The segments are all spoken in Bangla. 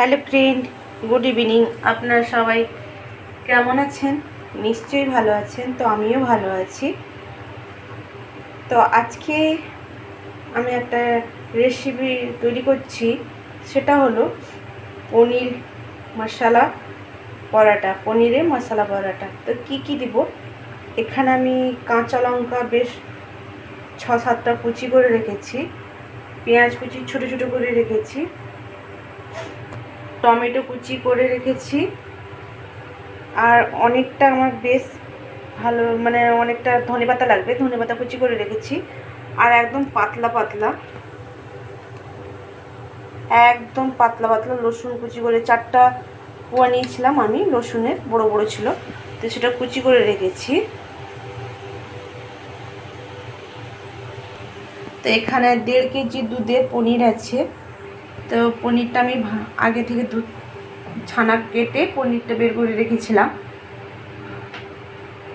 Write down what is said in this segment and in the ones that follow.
Hello friend, good evening. আপনারা সবাই কেমন আছেন? নিশ্চয়ই ভালো আছেন, তো আমিও ভালো আছি। তো আজকে আমি একটা রেসিপি তৈরি করছি, সেটা হলো পনির মশলা পরাটা পনিরের মশলা পরাটা। তো কি কি দিব? এখানে আমি কাঁচা লঙ্কা বেশ ছ সাতটা কুচি করে রেখেছি, পেঁয়াজ কুচি ছোটো ছোটো করে রেখেছি। টমেটো কুচি করে রেখেছি। আর অনেকটা আমার বেশ ভালো মানে অনেকটা ধনে পাতা লাগবে, ধনে পাতা কুচি করে রেখেছি। আর একদম পাতলা পাতলা। একদম পাতলা পাতলা রসুন কুচি করে, চারটা কুয়া নিয়েছিলাম আমি, রসুনের, বড় বড় ছিল। তো সেটা কুচি করে রেখেছি। তো এখানে দেড় কেজি দুধের পনির আছে। তো পনিরটা আমি আগে থেকে দুধ ছানা কেটে পনিরটা বের করে রেখেছিলাম।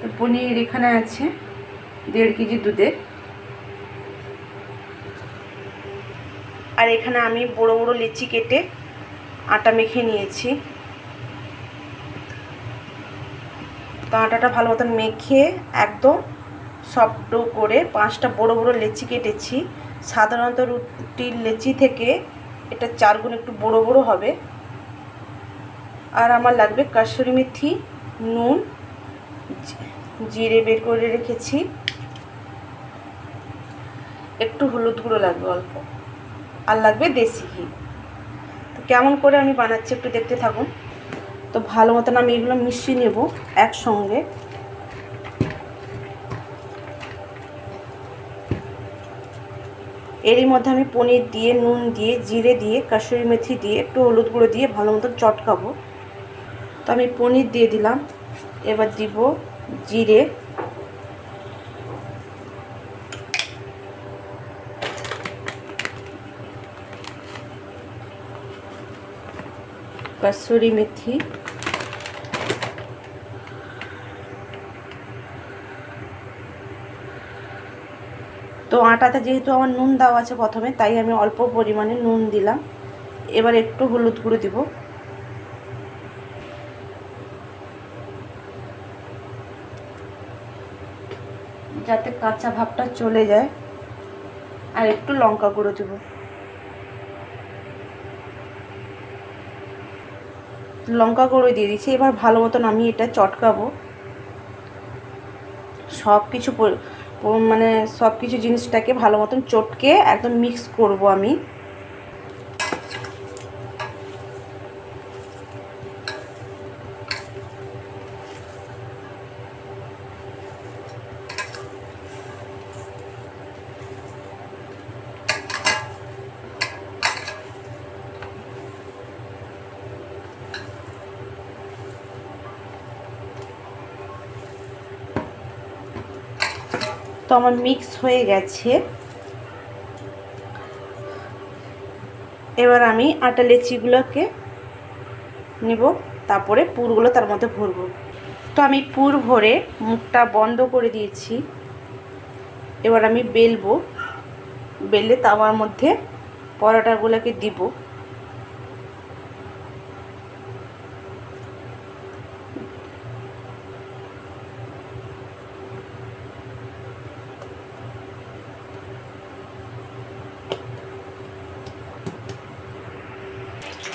তো পনির এখানে আছে, দেড় কেজি দুধের। আর এখানে আমি বড় বড় লিচি কেটে আটা মেখে নিয়েছি। তো আটাটা ভালো মতন মেখে একদম সফট করে পাঁচটা বড় বড় লেচি কেটেছি। সাধারণত রুটির লেচি থেকে এটা চার গুণ একটু বড় বড় হবে। আর আমার লাগবে কাসুরি মেথি, নুন, জিরে বের করে রেখেছি। একটু হলুদ গুঁড়ো লাগবে অল্প। আর লাগবে দেশি ঘি। তো কেমন করে আমি বানাচ্ছি একটু দেখতে থাকুন। তো ভালো মতন আমি এগুলো মিশিয়ে নেব একসঙ্গে। এরই মধ্যে আমি পনির দিয়ে, নুন দিয়ে, জিরে দিয়ে কাসুরি মেথি দিয়ে, একটু হলুদ গুঁড়ো দিয়ে ভালো মতো চটকাবো তো আমি পনির দিয়ে দিলাম। এবার দিব জিরে। কাসুরি মেথি। তো আটাতে যেহেতু আমার নুন দেওয়া আছে প্রথমে, তাই আমি অল্প পরিমাণে নুন দিলাম। এবার একটু হলুদ গুঁড়ো দিব। যাতে কাঁচা ভাবটা চলে যায়। আর একটু লঙ্কা গুঁড়ো দিব। লঙ্কা গুঁড়ো দিয়ে দিচ্ছি। এবার ভালো মতন আমি এটা চটকাবো। সব কিছু মানে সব কিছু জিনিসটাকে ভালো মতন চটকে একদম মিক্স করব আমি। আমার মিক্স হয়ে গেছে। এবার আমি আটা লেচিগুলোকে নেব, তারপরে পুরগুলো তার মধ্যে ভরবো। তো আমি পুর ভরে মুখটা বন্ধ করে দিয়েছি। এবার আমি বেলবো। বেলে তাওয়ার মধ্যে পরোটাগুলোকে দিব।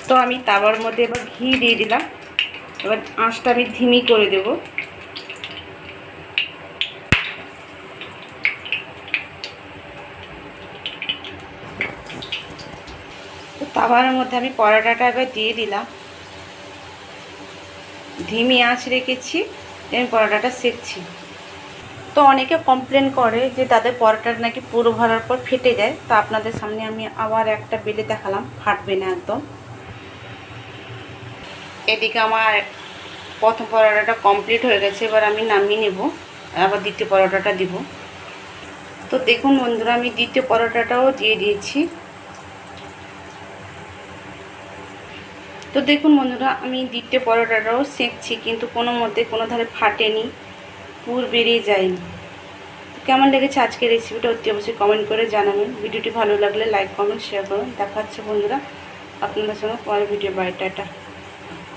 তো আমি তাওয়ার মধ্যে এবার ঘি দিয়ে দিলাম। এবার আঁচটা আমি ধিমি করে দেব। তাওয়ার মধ্যে আমি পরোটাটা এবার দিয়ে দিলাম। ধিমি আঁচ রেখেছি আমি পরোটাটা সেকছি। তো অনেকে কমপ্লেন করে যে তাদের পরোটাটা নাকি পুরো ভরার পর ফেটে যায়। তো আপনাদের সামনে আমি আবার একটা বেলে দেখালাম, ফাটবে না একদম। এদিকে আমার প্রথম পরোটাটা কমপ্লিট হয়ে গেছে, এবার আমি নামিয়ে নেব, আবার দ্বিতীয় পরোটাটা দিব। তো দেখুন বন্ধুরা, আমি দ্বিতীয় পরোটাটাও দিয়ে দিয়েছি। তো দেখুন বন্ধুরা, আমি দ্বিতীয় পরোটাটাও সেঁকছি, কিন্তু কোনো মতে কোনো ধারে ফাটেনি, পুর বেরিয়ে যায়নি। কেমন লেগেছে আজকের রেসিপিটা অতি অবশ্যই কমেন্ট করে জানাবেন। ভিডিওটি ভালো লাগলে লাইক কমেন্ট শেয়ার করুন। দেখা হচ্ছে বন্ধুরা, আপনাদের সঙ্গে পরে ভিডিও বাই টাটা।